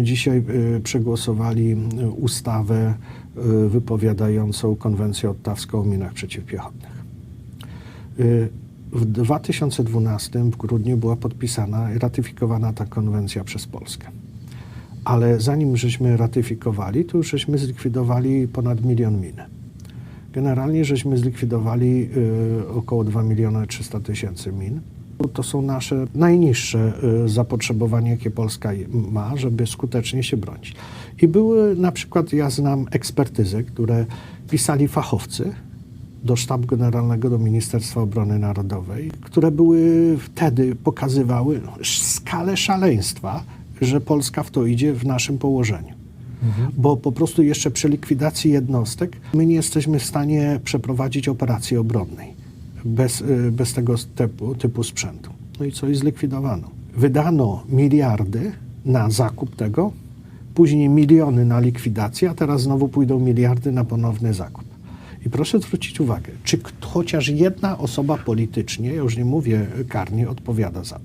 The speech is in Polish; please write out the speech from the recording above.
żeśmy dzisiaj y, przegłosowali y, ustawę y, wypowiadającą konwencję ottawską o minach przeciwpiechotnych. W 2012 w grudniu była podpisana i ratyfikowana ta konwencja przez Polskę. Ale zanim żeśmy ratyfikowali, to już żeśmy zlikwidowali ponad milion min. Generalnie żeśmy zlikwidowali około 2 miliony 300 tysięcy min. To są nasze najniższe y, zapotrzebowanie, jakie Polska ma, żeby skutecznie się bronić. I były na przykład, ja znam ekspertyzy, które pisali fachowcy do Sztabu Generalnego, do Ministerstwa Obrony Narodowej, które były wtedy, pokazywały no, skalę szaleństwa, że Polska w to idzie w naszym położeniu. Bo po prostu jeszcze przy likwidacji jednostek my nie jesteśmy w stanie przeprowadzić operacji obronnej bez, y, bez tego typu, typu sprzętu. No i co i zlikwidowano. Wydano miliardy na zakup tego, później miliony na likwidację, a teraz znowu pójdą miliardy na ponowny zakup. I proszę zwrócić uwagę, czy chociaż jedna osoba politycznie, ja już nie mówię karnie, odpowiada za to.